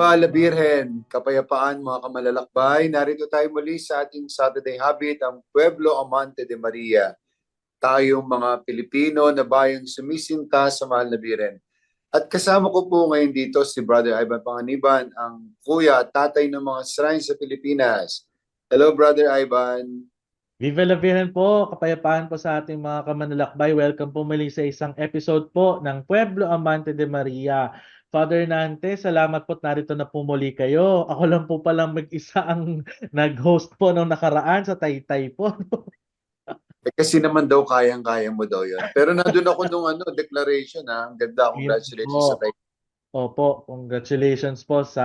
Viva la Virgen, kapayapaan mga kamalalakbay. Narito tayo muli sa ating Saturday Habit, ang Pueblo Amante de Maria. Tayong mga Pilipino na bayang sumisinta sa mahal na Birhen. At kasama ko po ngayon dito si Brother Ivan Panganiban, ang kuya at tatay ng mga shrine sa Pilipinas. Hello, Brother Ivan. Viva la Virgen po, kapayapaan po sa ating mga kamanlalakbay. Welcome po muli sa isang episode po ng Pueblo Amante de Maria. Father Nante, salamat po at narito na po muli kayo. Ako lang po palang mag-isa ang nag-host po nung nakaraan sa Taytay po. Eh, kasi naman daw kayang-kaya mo daw yun. Pero nandun ako nung ano, declaration ha. Ang ganda, congratulations sa tayo. Opo, congratulations po sa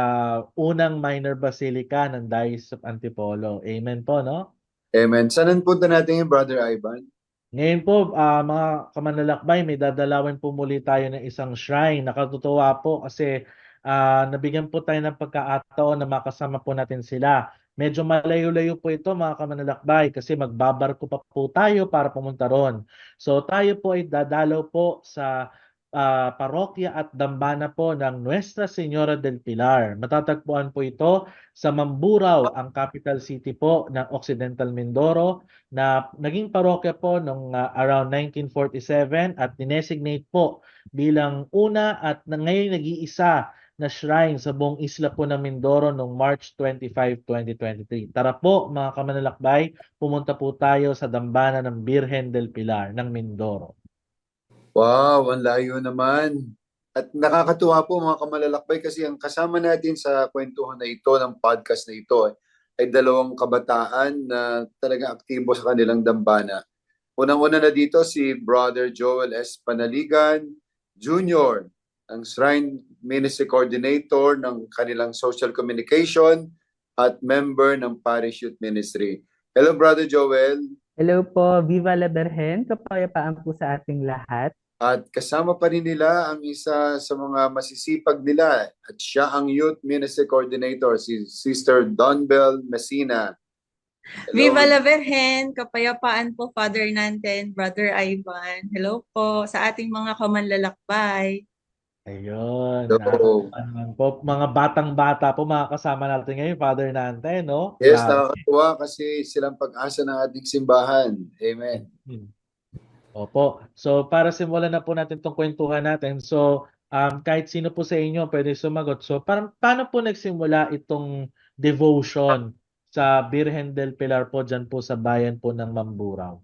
unang minor basilica ng Diocese of Antipolo. Amen po, no? Amen. Saan punta natin yung Brother Ivan? Ngayon po, ah, mga kamanlalakbay, may dadalawin po muli tayo ng isang shrine. Nakatutuwa po kasi ah, nabigyan po tayo ng pagkakataon na makasama po natin sila. Medyo malayo-layo po ito mga kamanlalakbay kasi magbabarko pa po tayo para pumunta ron. So tayo po ay dadalaw po sa ah, parokya at dambana po ng Nuestra Señora del Pilar. Matatagpuan po ito sa Mamburao, ang capital city po ng Occidental Mindoro na naging parokya po noong ah, around 1947 at dinesignate po bilang una at ngayon nag-iisa na shrine sa buong isla po ng Mindoro noong March 25, 2023. Tara po mga kamanlalakbay, pumunta po tayo sa dambana ng Birhen del Pilar ng Mindoro. Wow, ang layo naman. At nakakatuwa po mga kamalalakbay kasi ang kasama natin sa kwentuhan na ito, ng podcast na ito, ay dalawang kabataan na talaga aktibo sa kanilang dambana. Unang-una na dito si Brother Joel S. Panaligan Jr., ang Shrine Ministry Coordinator ng kanilang social communication at member ng Parish Youth Ministry. Hello, Brother Joel. Hello po, Viva la Virgen, kapayapaan po sa ating lahat. At kasama pa rin nila ang isa sa mga masisipag nila at siya ang Youth Ministry Coordinator, si Sister Donbel Messina. Hello. Viva la Virgen, kapayapaan po Father Nanten, Brother Ivan. Hello po sa ating mga kamanlalakbay. Ayun. Hello. naman po. Mga batang-bata po mga kasama natin ngayon, Father Nante, no? Yes, nakakatuwa kasi silang pag-asa ng ating simbahan. Amen. Hmm. Opo. So, para simulan na po natin itong kwentuhan natin. So, um, kahit sino po sa inyo pwede sumagot. So, parang, paano po nagsimula itong devotion sa Birhen del Pilar po dyan po sa bayan po ng Mamburao?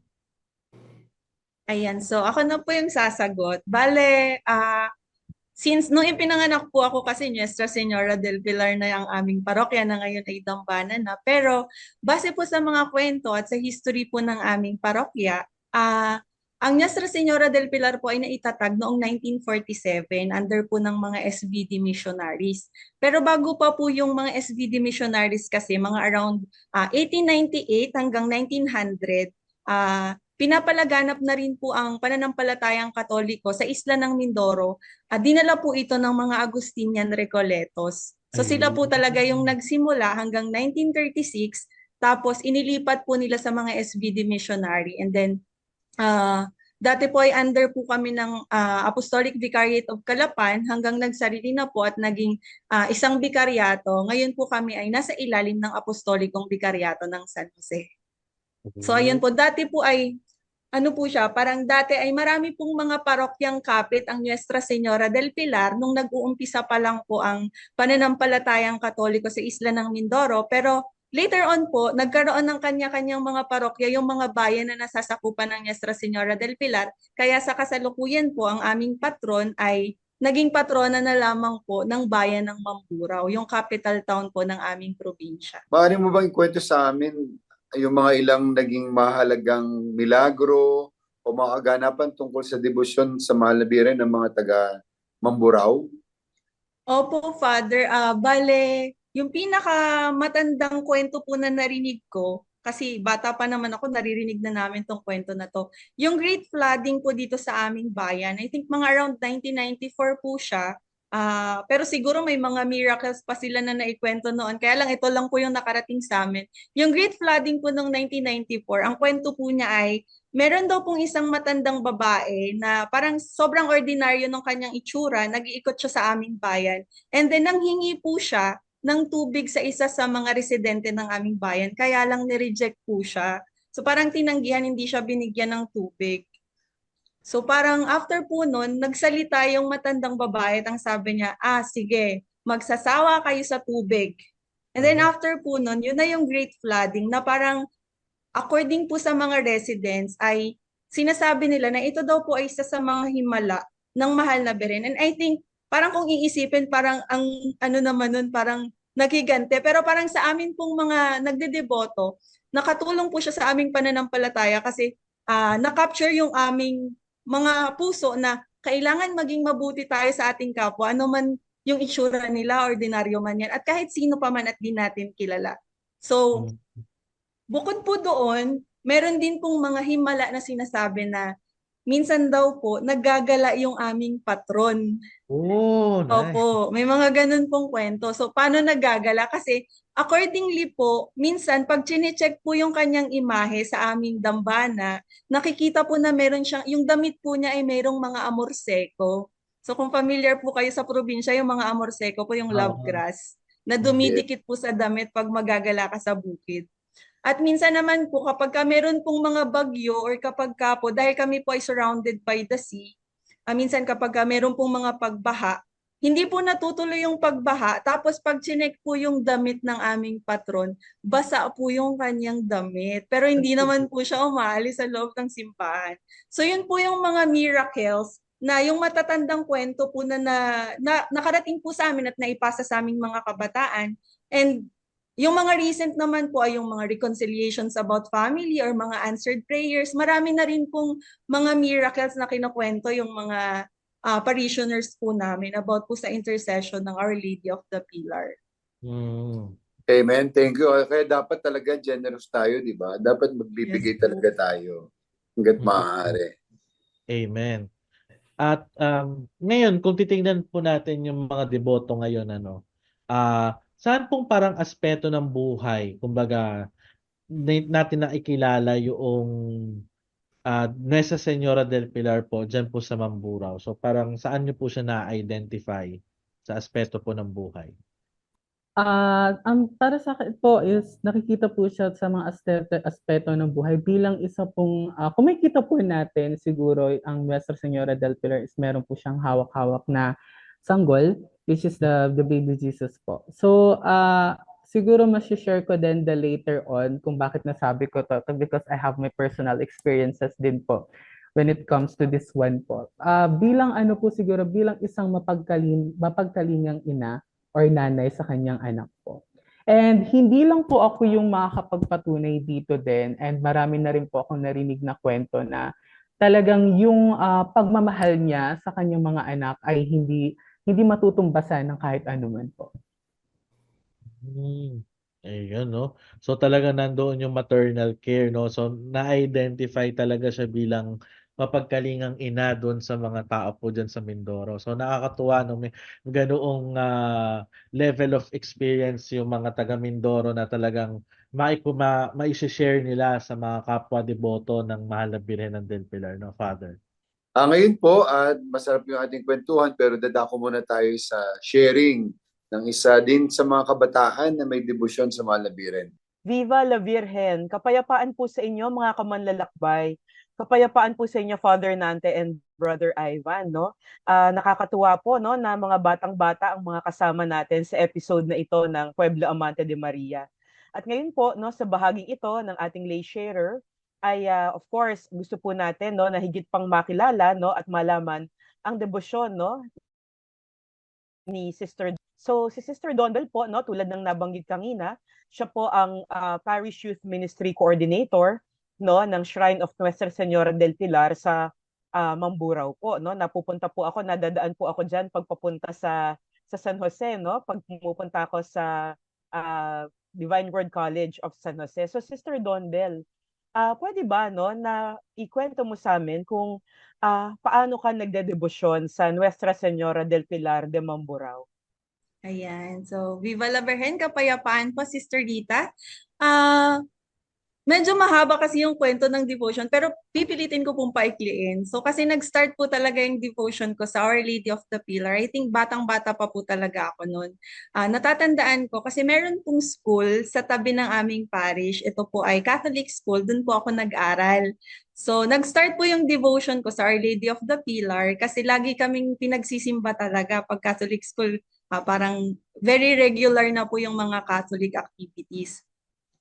Ayan, so ako na po yung sasagot. Bale, ah since nung ipinanganak po ako kasi Nuestra Señora del Pilar na ang aming parokya na ngayon ay Dambana na. Pero base po sa mga kwento at sa history po ng aming parokya, ah ang Nuestra Señora del Pilar po ay naitatag noong 1947 under po ng mga SVD missionaries. Pero bago pa po yung mga SVD missionaries kasi mga around ah, 1898 hanggang 1900, ah pinapalaganap na rin po ang pananampalatayang katoliko sa isla ng Mindoro at dinala po ito ng mga Agustinian Recoletos. So sila po talaga yung nagsimula hanggang 1936 tapos inilipat po nila sa mga SVD missionary and then ah, dati po ay under po kami ng ah, Apostolic Vicariate of Calapan hanggang nagsarili na po at naging ah, isang bikaryato. Ngayon po kami ay nasa ilalim ng Apostolikong Bikaryato ng San Jose. So ayun po, dati po ay ano po siya, parang dati ay marami pong mga parokyang kapit ang Nuestra Señora del Pilar nung nag-uumpisa pa lang po ang pananampalatayang katoliko sa isla ng Mindoro. Pero later on po, nagkaroon ng kanya-kanyang mga parokya, yung mga bayan na nasasakupan ng Nuestra Señora del Pilar. Kaya sa kasalukuyan po, ang aming patron ay naging patrona na lamang po ng bayan ng Mamburao, yung capital town po ng aming probinsya. Maaari mo bang ikwento sa amin yung mga ilang naging mahalagang milagro o mga kaganapan tungkol sa debosyon sa mahal na Birhen ng mga taga Mamburao? Opo, Father. Ah, bale, yung pinakamatandang kwento po na narinig ko, kasi bata pa naman ako, naririnig na namin tong kwento na to. Yung great flooding po dito sa aming bayan, I think mga around 1994 po siya. Ah, pero siguro may mga miracles pa sila na naikwento noon. Kaya lang ito lang po yung nakarating sa amin. Yung Great Flooding po noong 1994, ang kwento po niya ay meron daw pong isang matandang babae na parang sobrang ordinaryo ng kanyang itsura, nag-iikot siya sa aming bayan. And then nanghingi po siya ng tubig sa isa sa mga residente ng aming bayan. Kaya lang nireject po siya. So parang tinanggihan, hindi siya binigyan ng tubig. So parang after po nun, nagsalita yung matandang babae at ang sabi niya, ah sige, magsasawa kayo sa tubig. And then Mhm. after po nun, yun na yung great flooding na parang according po sa mga residents ay sinasabi nila na ito daw po ay isa sa mga himala ng mahal na Beren. And I think parang kung iisipin parang ang ano naman nun parang nagigante. Pero parang sa amin pong mga nagdedeboto, nakatulong po siya sa aming pananampalataya kasi ah, na-capture yung aming mga puso na kailangan maging mabuti tayo sa ating kapwa, ano man yung itsura nila, ordinaryo man yan, at kahit sino pa man at di natin kilala. So, Mm. bukod po doon, meron din pong mga himala na sinasabi na minsan daw po naggagala yung aming patron. Oh, nice. Opo, may mga ganun pong kwento. So, paano naggagala? Kasi accordingly po, minsan pag chinecheck po yung kanyang imahe sa aming dambana, nakikita po na meron siyang, yung damit po niya ay merong mga amorseko. So, kung familiar po kayo sa probinsya, yung mga amorseko po yung love grass na dumidikit po sa damit pag magagala ka sa bukid. At minsan naman po, kapag ka meron pong mga bagyo or kapag ka po, dahil kami po ay surrounded by the sea, ah, minsan kapag ka meron pong mga pagbaha, hindi po natutuloy yung pagbaha. Tapos pag chinek po yung damit ng aming patron, basa po yung kanyang damit. Pero hindi naman po siya umaalis sa loob ng simbahan. So yun po yung mga miracles na yung matatandang kwento po na, na, na nakarating po sa amin at naipasa sa aming mga kabataan. And yung mga recent naman po ay yung mga reconciliations about family or mga answered prayers. Marami na rin pong mga miracles na kinukwento yung mga ah, parishioners po namin about po sa intercession ng Our Lady of the Pillar. Mm. Amen. Thank you. Kaya dapat talaga generous tayo, di ba? Dapat magbibigay Yes po. talaga tayo hanggat Mm. maaari. Amen. At um, ngayon, kung titingnan po natin yung mga deboto ngayon, ano, ah saan pong parang aspeto ng buhay, kumbaga, na- natin nakikilala yung ah Nuestra Señora del Pilar po, dyan po sa Mamburao. So parang saan niyo po siya na-identify sa aspeto po ng buhay? Ah, ang para sa akin po is nakikita po siya sa mga aspeto, aspeto ng buhay bilang isa pong ah, kung makikita po natin siguro ang Nuestra Señora del Pilar is meron po siyang hawak-hawak na sanggol which is the the baby Jesus po. So ah siguro mas-share ko din the later on kung bakit nasabi ko to, to because I have my personal experiences din po when it comes to this one po. Ah bilang ano po siguro bilang isang mapagkalin mapagkalingang ina or nanay sa kanyang anak po. And hindi lang po ako yung makakapagpatunay dito din and marami na rin po akong narinig na kwento na talagang yung ah, pagmamahal niya sa kanyang mga anak ay hindi hindi matutumbasan ng kahit anuman po. Hmm. Ayun, no? So talaga nandoon yung maternal care, no? So na-identify talaga siya bilang mapagkalingang ina doon sa mga tao po dyan sa Mindoro. So nakakatuwa, no? May ganoong ah, level of experience yung mga taga Mindoro na talagang maikuma, maisi-share nila sa mga kapwa deboto ng Mahal na Birhen ng Del Pilar, no, Father? Ah, ngayon po, at masarap yung ating kwentuhan, pero dadako muna tayo sa sharing ng isa din sa mga kabataan na may debosyon sa Malabiren. Viva la Virgen! Kapayapaan po sa inyo mga kamanlalakbay. Kapayapaan po sa inyo Father Nante and Brother Ivan, no? Ah, nakakatuwa po no na mga batang-bata ang mga kasama natin sa episode na ito ng Pueblo Amante de Maria. At ngayon po no sa bahaging ito ng ating lay sharer ay ah, of course gusto po natin no na higit pang makilala no at malaman ang debosyon no ni Sister So si Sister Dondel po no tulad ng nabanggit kanina, siya po ang ah, Parish Youth Ministry Coordinator no ng Shrine of Nuestra Señora del Pilar sa ah, Mamburao po no. Napupunta po ako, nadadaan po ako diyan pagpapunta sa sa San Jose no, pag pumupunta ako sa ah, Divine Word College of San Jose. So Sister Dondel, Ah, pwede ba no na ikwento mo sa amin kung ah, paano ka nagdedebosyon sa Nuestra Señora del Pilar de Mamburao? Ayan. So, Viva la Virgen, kapayapaan po, Sister Rita. Ah, medyo mahaba kasi yung kwento ng devotion, pero pipilitin ko pong paikliin. So, kasi nag-start po talaga yung devotion ko sa Our Lady of the Pillar. I think batang-bata pa po talaga ako noon. Ah, natatandaan ko kasi meron pong school sa tabi ng aming parish. Ito po ay Catholic school. Doon po ako nag-aral. So, nag-start po yung devotion ko sa Our Lady of the Pillar kasi lagi kaming pinagsisimba talaga pag Catholic school. Ah, parang very regular na po yung mga Catholic activities.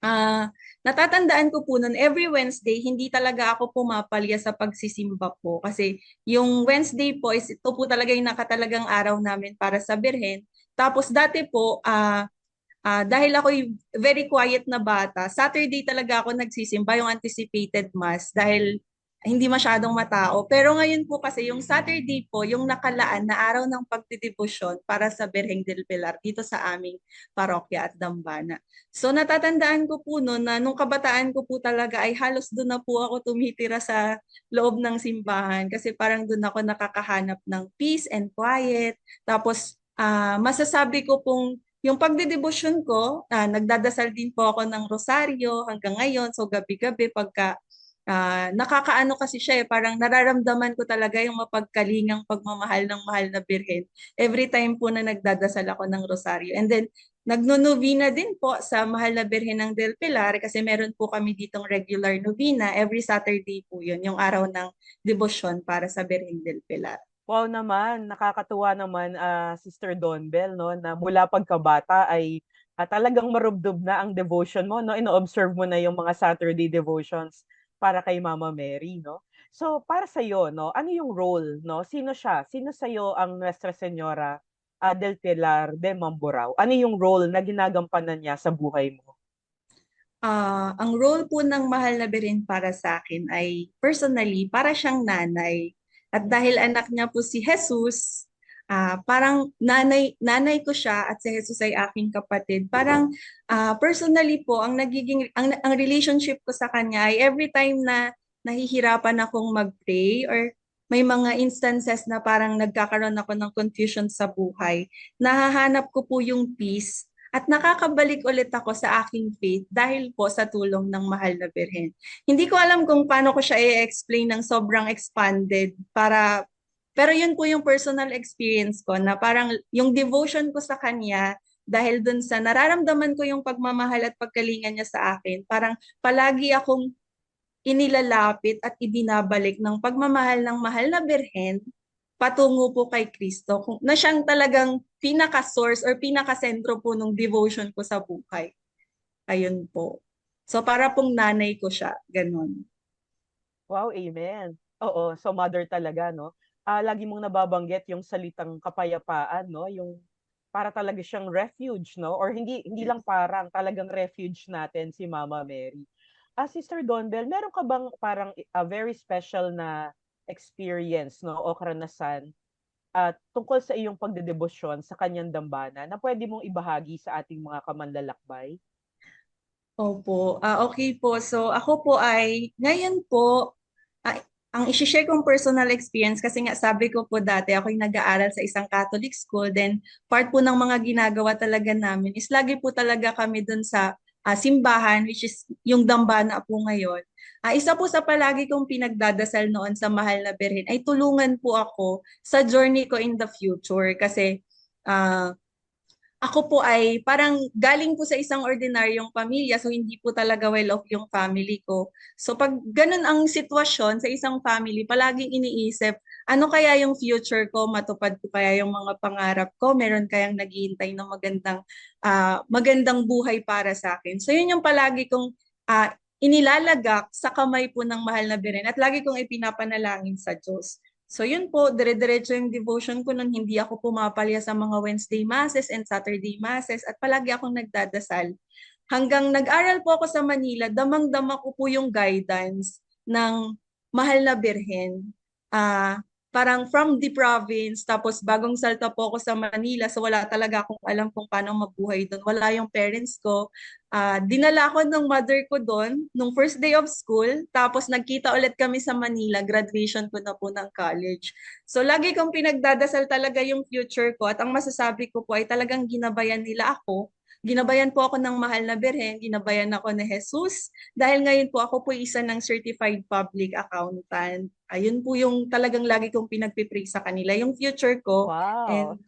Ah, natatandaan ko po noon every Wednesday hindi talaga ako pumapalya sa pagsisimba po kasi yung Wednesday po is ito po talaga yung nakatalagang araw namin para sa Birhen. Tapos dati po ah ah, dahil ako very quiet na bata, Saturday talaga ako nagsisimba yung anticipated mass dahil hindi masyadong matao. Pero ngayon po kasi yung Saturday po, yung nakalaan na araw ng pagdidebosyon para sa Birheng del Pilar dito sa aming parokya at dambana. So natatandaan ko po noon na nung kabataan ko po talaga ay halos doon na po ako tumitira sa loob ng simbahan kasi parang doon ako nakakahanap ng peace and quiet. Tapos ah, masasabi ko pong yung pagdedebosyon ko, ah, nagdadasal din po ako ng rosaryo hanggang ngayon. So gabi-gabi pagka ah, nakakaano kasi siya eh, parang nararamdaman ko talaga yung mapagkalingang pagmamahal ng mahal na Birhen every time po na nagdadasal ako ng rosaryo. And then Nagno-novena din po sa Mahal na Birhen ng Del Pilar kasi meron po kami ditong regular novena. Every Saturday po yun, yung araw ng debosyon para sa Birhen del Pilar. Wow naman, nakakatuwa naman ah, Sister Donbel no na mula pagkabata ay ah, talagang marubdob na ang devotion mo no. Ino-observe mo na yung mga Saturday devotions para kay Mama Mary no. So para sa iyo no, ano yung role no? Sino siya? Sino sa iyo ang Nuestra Señora ah, del Pilar de Mamburao? Ano yung role na ginagampanan niya sa buhay mo? Ah, ang role po ng Mahal na Birhen para sa akin ay personally para siyang nanay. At dahil anak niya po si Jesus, ah, parang nanay nanay ko siya at si Jesus ay aking kapatid. Parang ah, personally po ang nagiging ang, ang relationship ko sa kanya ay every time na nahihirapan akong mag-pray or may mga instances na parang nagkakaroon ako ng confusion sa buhay, nahahanap ko po yung peace at nakakabalik ulit ako sa aking faith dahil po sa tulong ng Mahal na Birhen. Hindi ko alam kung paano ko siya i-explain ng sobrang expanded para pero yun po yung personal experience ko na parang yung devotion ko sa kanya dahil dun sa nararamdaman ko yung pagmamahal at pagkalingan niya sa akin, parang palagi akong inilalapit at ibinabalik ng pagmamahal ng mahal na Birhen patungo po kay Kristo kung na siyang talagang pinaka-source or pinaka-sentro po ng devotion ko sa buhay. Ayun po. So para pong nanay ko siya, ganun. Wow, amen. Oo, so mother talaga, no? Ah, lagi mong nababanggit yung salitang kapayapaan, no? Yung para talaga siyang refuge, no? Or hindi hindi lang parang talagang refuge natin si Mama Mary. Ah, Sister Donbel, meron ka bang parang a very special na experience, no? O karanasan at tungkol sa iyong pagdedebosyon sa kanyang dambana na pwede mong ibahagi sa ating mga kamanlalakbay? Opo. Ah, okay po. So ako po ay ngayon po ah, ang i-share kong personal experience kasi nga sabi ko po dati ako'y nag-aaral sa isang Catholic school then part po ng mga ginagawa talaga namin is lagi po talaga kami dun sa ah, simbahan which is yung dambana po ngayon. Ah, isa po sa palagi kong pinagdadasal noon sa Mahal na Birhen ay tulungan po ako sa journey ko in the future kasi ah, ako po ay parang galing po sa isang ordinaryong pamilya so hindi po talaga well off yung family ko. So pag ganun ang sitwasyon sa isang family, palaging iniisip, ano kaya yung future ko, matupad ko kaya yung mga pangarap ko, meron kayang naghihintay ng magandang ah, magandang buhay para sa akin. So yun yung palagi kong ah, inilalagak sa kamay po ng mahal na Birhen at lagi kong ipinapanalangin sa Diyos. So yun po, dire-diretso yung devotion ko nun. Hindi ako pumapalya sa mga Wednesday masses and Saturday masses at palagi akong nagdadasal. Hanggang nag-aral po ako sa Manila, damang-dama ko po yung guidance ng Mahal na Birhen. Ah, parang from the province, tapos bagong salta po ako sa Manila, so wala talaga akong alam kung paano mabuhay doon. Wala yung parents ko. Ah, dinala ko ng mother ko doon nung first day of school, tapos nagkita ulit kami sa Manila, graduation ko na po ng college. So lagi kong pinagdadasal talaga yung future ko at ang masasabi ko po ay talagang ginabayan nila ako. Ginabayan po ako ng mahal na birhen, ginabayan ako ni Jesus, dahil ngayon po ako po isa ng certified public accountant. Ayun po yung talagang lagi kong pinagpipray sa kanila, yung future ko. Wow. And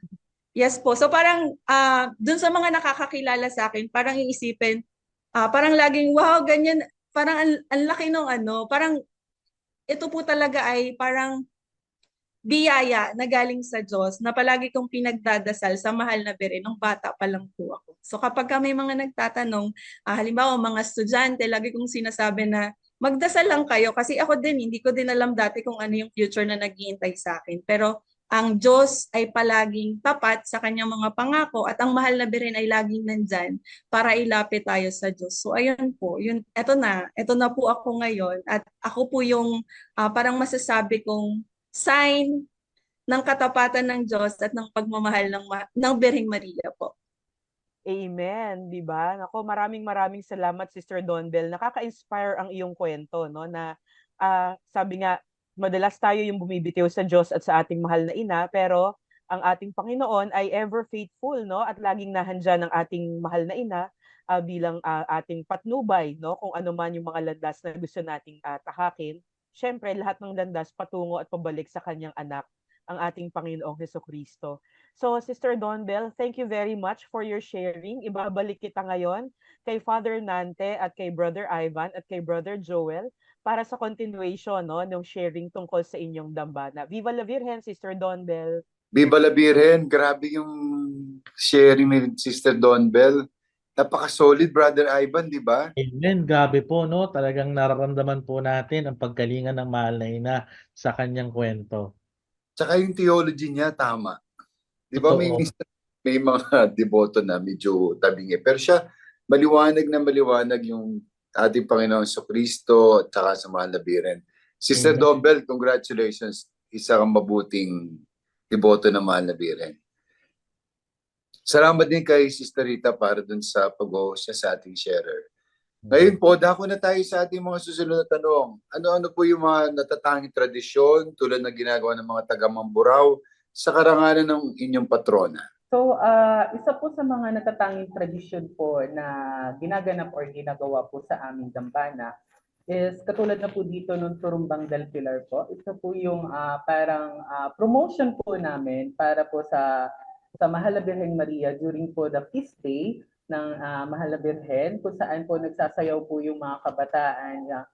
yes po. So parang ah dun sa mga nakakakilala sa akin, parang iisipin, ah parang laging wow, ganyan, parang ang, ang laki ng ano, parang ito po talaga ay parang biyaya na galing sa Diyos na palagi kong pinagdadasal sa mahal na bere nung bata pa lang po ako. So kapag ka may mga nagtatanong, ah, halimbawa mga estudyante, lagi kong sinasabi na magdasal lang kayo kasi ako din, hindi ko din alam dati kung ano yung future na naghihintay sa akin. Pero ang Diyos ay palaging tapat sa kanyang mga pangako at ang mahal na birin ay laging nandyan para ilapit tayo sa Diyos. So ayun po, yun, eto na, eto na po ako ngayon at ako po yung ah, parang masasabi kong sign ng katapatan ng Diyos at ng pagmamahal ng, ng Birheng Maria po. Amen, 'di ba? Nako, maraming maraming salamat Sister Donbel. Nakaka-inspire ang iyong kwento, no, na ah, sabi nga madalas tayo yung bumibitiw sa Diyos at sa ating mahal na ina, pero ang ating Panginoon ay ever faithful, no, at laging nahandyan ng ating mahal na ina ah, bilang ah, ating patnubay, no, kung ano man yung mga landas na gusto nating ah, tahakin. Siyempre, lahat ng landas patungo at pabalik sa kanyang anak, ang ating Panginoong Heso Kristo. So, Sister Donbel, thank you very much for your sharing. Ibabalik kita ngayon kay Father Nante at kay Brother Ivan at kay Brother Joel para sa continuation no, ng sharing tungkol sa inyong dambana. Viva la Virgen, Sister Donbel. Viva la Virgen, grabe yung sharing ni Sister Don Bell. Napaka-solid, Brother Ivan, di ba? Amen. Grabe po, no? Talagang nararamdaman po natin ang paggalingan ng mahal na ina sa kanyang kwento. Tsaka yung theology niya, tama. Di ba may, may mga deboto na medyo tabingi. Pero siya, maliwanag na maliwanag yung ating Panginoon sa Kristo at saka sa mahal na Biren. Sister Amen. Dombel, congratulations. Isa kang mabuting deboto ng mahal na Biren. Salamat din kay Sister Rita para dun sa pag-host niya sa ating sharer. Ngayon po, dako na tayo sa ating mga susunod na tanong. Ano-ano po yung mga natatanging tradisyon tulad ng ginagawa ng mga taga-Mamburao sa karangalan ng inyong patrona? So, ah, isa po sa mga natatanging tradisyon po na ginaganap or ginagawa po sa aming dambana is katulad na po dito nung Turumbang del Pilar po. Ito po yung ah, parang ah, promotion po namin para po sa sa Mahal na Birhen Maria during po the feast day ng ah, Mahal na Birhen kung saan po nagsasayaw po yung mga kabataan ah,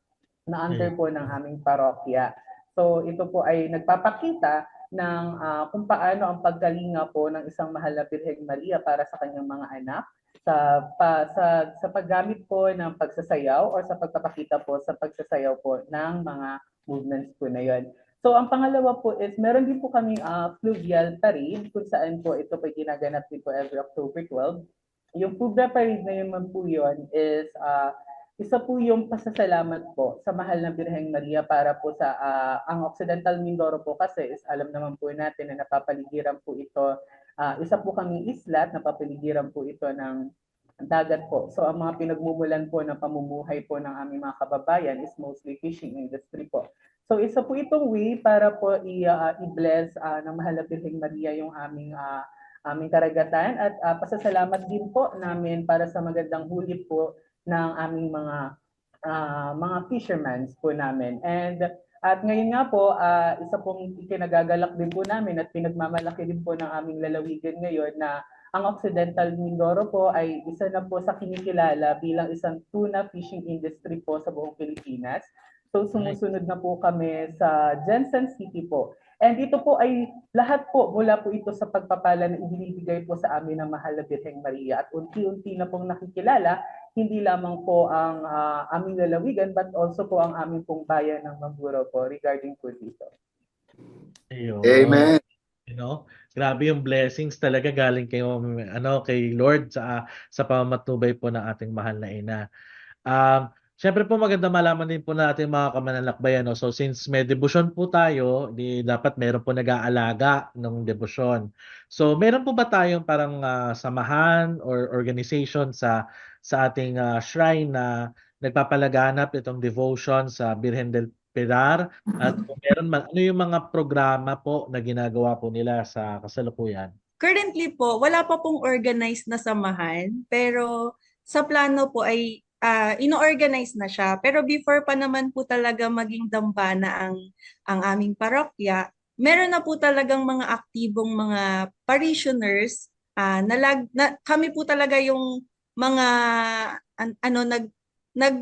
na under po ng aming parokya. So ito po ay nagpapakita ng ah, kung paano ang paggalinga po ng isang mahal na Birheng Maria para sa kanyang mga anak sa pa, sa sa paggamit po ng pagsasayaw or sa pagpapakita po sa pagsasayaw po ng mga movements po na yon. So ang pangalawa po is meron din po kaming ah, fluvial parade kung saan po ito po ginaganap din po every October 12. Yung Pugda Parade na yun man po yun is ah, isa po yung pasasalamat po sa mahal na Birheng Maria para po sa ah, ang Occidental Mindoro po kasi is alam naman po natin na napapaligiran po ito ah, isa po kaming isla at napapaligiran po ito ng dagat po. So ang mga pinagmumulan po ng pamumuhay po ng aming mga kababayan is mostly fishing industry po. So isa po itong way para po i, ah, i-bless ah, ng mahal na Birheng Maria yung aming ah, aming karagatan at ah, pasasalamat din po namin para sa magandang huli po ng aming mga ah, mga fishermen po namin. And at ngayon nga po, ah, isa pong ikinagagalak din po namin at pinagmamalaki din po ng aming lalawigan ngayon na ang Occidental Mindoro po ay isa na po sa kinikilala bilang isang tuna fishing industry po sa buong Pilipinas. So sumusunod na po kami sa Jensen City po. And ito po ay lahat po mula po ito sa pagpapala na ibinibigay po sa amin ng Mahal na Birheng Maria at unti-unti na pong nakikilala hindi lamang po ang ah, aming lalawigan but also po ang aming pong bayan ng Mamburao po regarding po dito. Ayun. Amen. You know, grabe yung blessings talaga galing kay ano kay Lord sa sa pamamatnubay po ng ating mahal na ina. Um, Siyempre po maganda malaman din po natin mga kamanlalakbay ano. So since may debosyon po tayo, di dapat meron po nag-aalaga ng debosyon. So meron po ba tayong parang ah, samahan or organization sa sa ating ah, shrine na nagpapalaganap itong devotion sa Birhen del Pilar at kung meron man ano yung mga programa po na ginagawa po nila sa kasalukuyan? Currently po, wala pa pong organized na samahan, pero sa plano po ay ah, ino-organize na siya. Pero before pa naman po talaga maging dambana ang, ang aming parokya, meron na po talagang mga aktibong mga parishioners ah, na, lag, na kami po talaga yung mga an- ano nag nag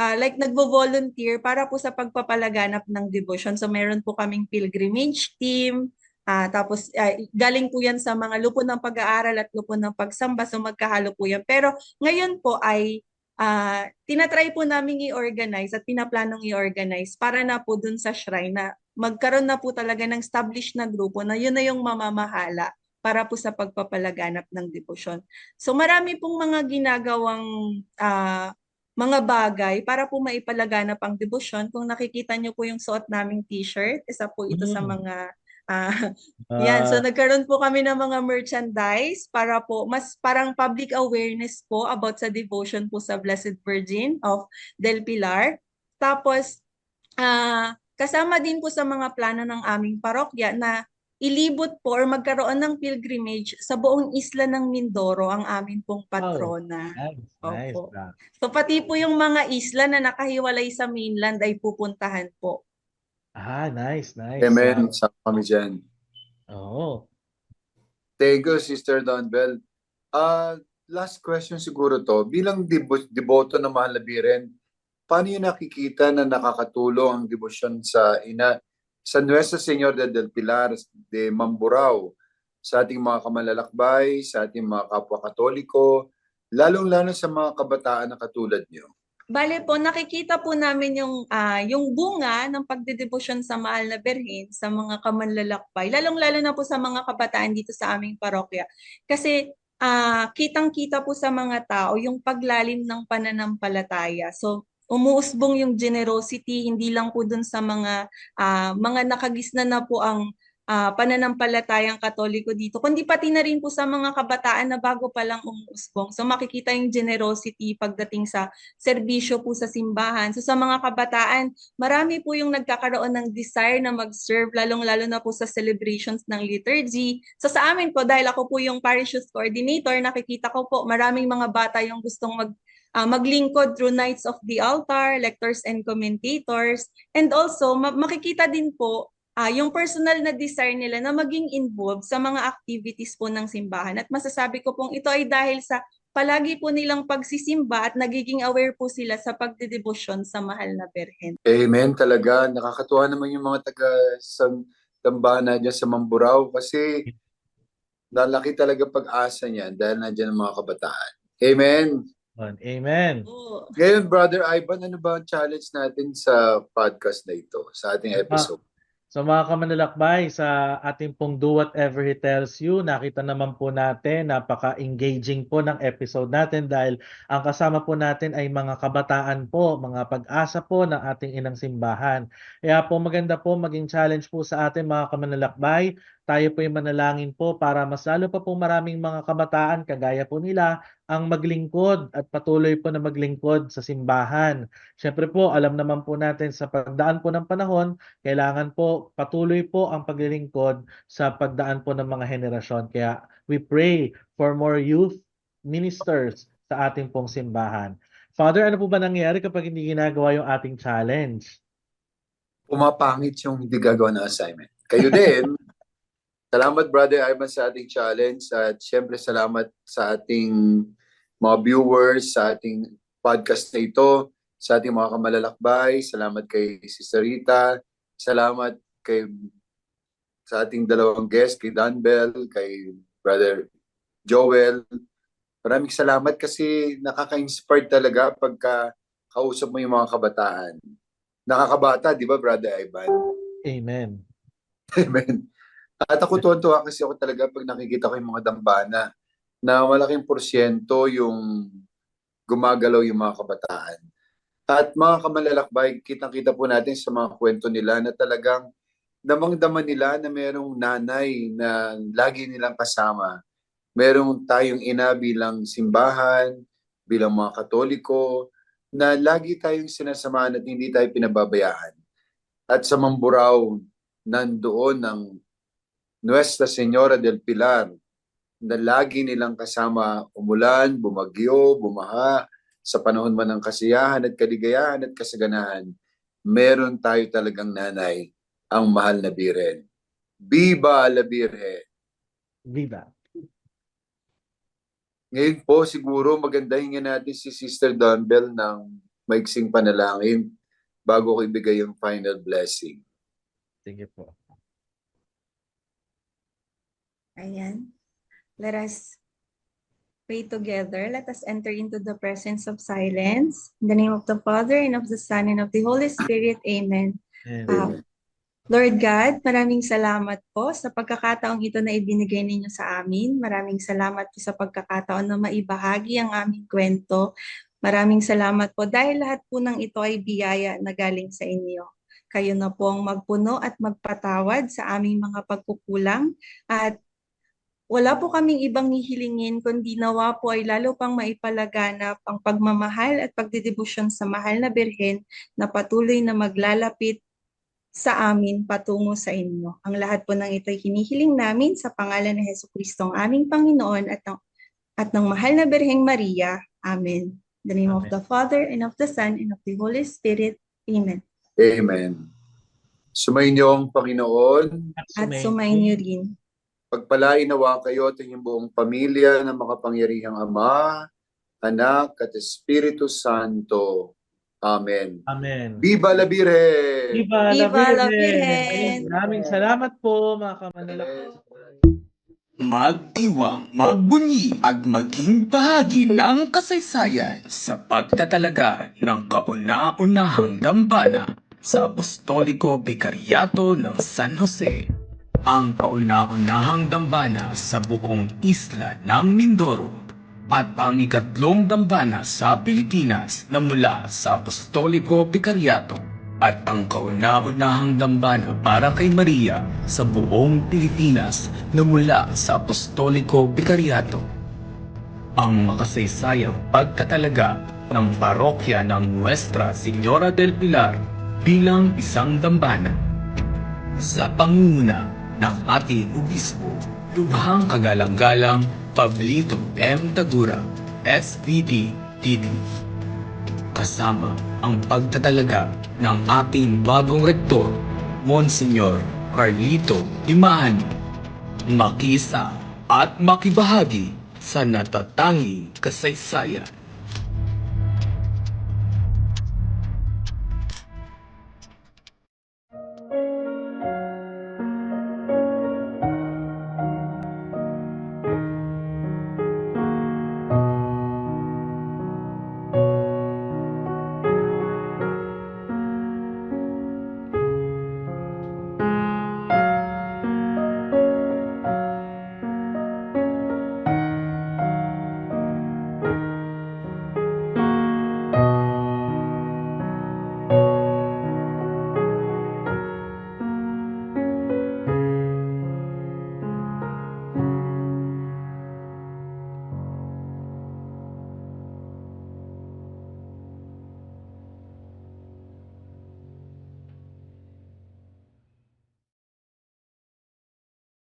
ah, like nagvo-volunteer para po sa pagpapalaganap ng devotion. So meron po kaming pilgrimage team, Ah, tapos ah, galing po 'yan sa mga lupon ng pag-aaral at lupon ng pagsamba so magkahalo po 'yan. Pero ngayon po ay ah, tinatry po namin i-organize at pinaplanong i-organize para na po dun sa shrine na magkaroon na po talaga ng established na grupo na yun na yung mamamahala para po sa pagpapalaganap ng debosyon. So marami pong mga ginagawang ah, mga bagay para po maipalaganap ang debosyon. Kung nakikita niyo po yung suot naming t-shirt, isa po ito sa Mm. Ah, yan, so Ah, nagkaroon po kami ng mga merchandise para po, mas parang public awareness po about sa devotion po sa Blessed Virgin of Del Pilar. Tapos, ah, kasama din po sa mga plano ng aming parokya na ilibot po or magkaroon ng pilgrimage sa buong isla ng Mindoro ang amin pong patrona. nice, nice. Opo. So pati po yung mga isla na nakahiwalay sa mainland ay pupuntahan po. Ah, nice, nice. Amen. Sama kami dyan. Oo. Thank you, Sister Don Bell. Ah, last question siguro to. Bilang debo- deboto ng Mahal na Biren, paano yun nakikita na nakakatulong ang debosyon sa ina sa Nuestra Señor de del Pilar de Mamburao sa ating mga kamalalakbay, sa ating mga kapwa katoliko, lalong-lalo sa mga kabataan na katulad niyo. Bale po, nakikita po namin yung, ah, yung bunga ng pagdedebosyon sa Mahal na Birhen sa mga kamanlalakbay, lalong-lalo na po sa mga kabataan dito sa aming parokya. Kasi ah, kitang-kita po sa mga tao yung paglalim ng pananampalataya. So, umuusbong yung generosity, hindi lang po dun sa mga ah, mga nakagisna na po ang ah, pananampalatayang katoliko dito, kundi pati na rin po sa mga kabataan na bago pa lang umuusbong. So, makikita yung generosity pagdating sa serbisyo po sa simbahan. So sa mga kabataan, marami po yung nagkakaroon ng desire na mag-serve, lalong-lalo na po sa celebrations ng liturgy. So sa amin po, dahil ako po yung parish youth coordinator, nakikita ko po maraming mga bata yung gustong mag ah, maglingkod through Nights of the Altar, lectors and commentators. And also, ma- makikita din po ah, yung personal na desire nila na maging involved sa mga activities po ng simbahan. At masasabi ko pong ito ay dahil sa palagi po nilang pagsisimba at nagiging aware po sila sa pagdedebosyon sa mahal na Birhen. Amen talaga. Nakakatuwa naman yung mga taga sa dambana dyan sa Mamburao kasi lalaki talaga pag-asa niyan dahil nandiyan ang mga kabataan. Amen. Amen. Ngayon, Brother Ivan, ano ba ang challenge natin sa podcast na ito, sa ating episode? So mga kamanlalakbay, sa ating pong Do Whatever He Tells You, nakita naman po natin, napaka-engaging po ng episode natin dahil ang kasama po natin ay mga kabataan po, mga pag-asa po ng ating inang simbahan. Kaya po maganda po maging challenge po sa ating mga kamanlalakbay. Tayo po ay manalangin po para mas lalo pa po maraming mga kabataan kagaya po nila ang maglingkod at patuloy po na maglingkod sa simbahan. Siyempre po, alam naman po natin sa pagdaan po ng panahon, kailangan po patuloy po ang paglilingkod sa pagdaan po ng mga henerasyon. Kaya we pray for more youth ministers sa ating pong simbahan. Father, ano po ba nangyayari kapag hindi ginagawa yung ating challenge? Pumapangit yung hindi gagawa ng assignment. Kayo din. salamat, Brother Ivan, sa ating challenge. At syempre, salamat sa ating mga viewers, sa ating podcast na ito, sa ating mga kamalalakbay. Salamat kay Sister Rita. Salamat kay sa ating dalawang guest, kay Dan Bell, kay Brother Joel. Maraming salamat kasi nakaka-inspire talaga pagka kausap mo yung mga kabataan. Nakakabata, di ba, Brother Ivan? Amen. Amen. At ako tuwan-tuwa kasi ako talaga pag nakikita ko yung mga dambana na malaking porsyento yung gumagalaw yung mga kabataan. At mga kamalalakbay, kitang-kita po natin sa mga kwento nila na talagang damang-dama nila na merong nanay na lagi nilang kasama. Merong tayong ina bilang simbahan, bilang mga katoliko, na lagi tayong sinasamahan at hindi tayo pinababayaan. At sa Mamburao, nandoon ang Nuestra Señora del Pilar na lagi nilang kasama umulan, bumagyo, bumaha, sa panahon man ng kasiyahan at kaligayahan at kasaganahan, meron tayo talagang nanay, ang mahal na Birhen. Viva la Birhen! Viva. Ngayon po siguro maganda hingin natin si Sister Dunbell ng maiksing panalangin bago ko ibigay yung final blessing. Sige po. Ayan. Let us pray together. Let us enter into the presence of silence. In the name of the Father, and of the Son, and of the Holy Spirit. Amen. Amen. Ah, Lord God, maraming salamat po sa pagkakataong ito na ibinigay ninyo sa amin. Maraming salamat po sa pagkakataon na maibahagi ang aming kwento. Maraming salamat po dahil lahat po ng ito ay biyaya na galing sa inyo. Kayo na po ang magpuno at magpatawad sa aming mga pagkukulang at wala po kaming ibang hihilingin kundi nawa po ay lalo pang maipalaganap ang pagmamahal at pagdedebosyon sa mahal na Birhen na patuloy na maglalapit sa amin patungo sa inyo. Ang lahat po ng ito ay hinihiling namin sa pangalan ni Heso Kristo ang aming Panginoon at ng, at ng mahal na Birheng Maria. Amen. In the name of Amen. the Father, and of the Son, and of the Holy Spirit. Amen. Amen. Sumainyo ang Panginoon. At sumainyo rin. Pagpalain nawa kayo at inyong buong pamilya ng makapangyarihang Ama, Anak at Espiritu Santo. Amen. Amen. Viva la Virgen! Viva, Viva la Virgen! Maraming salamat po mga kamanlalakbay. Magdiwang, magbunyi at maging bahagi ng kasaysayan sa pagtatalaga ng kauna-unahang dambana sa Apostoliko Bikaryato ng San Jose. Ang kauna-unahang dambana sa buong isla ng Mindoro at ang ikatlong dambana sa Pilipinas na mula sa Apostoliko Bikaryato at ang kauna-unahang dambana para kay Maria sa buong Pilipinas na mula sa Apostoliko Bikaryato. Ang makasaysayang pagtatalaga ng parokya ng Nuestra Señora del Pilar bilang isang dambana. Sa pangunguna ng ating obispo, Lubhang Kagalang-galang Pablito M. Tagura, SVD, DD kasama ang pagtatalaga ng ating bagong rektor, Monsignor Carlito Imahani. Makisa at makibahagi sa natatanging kasaysayan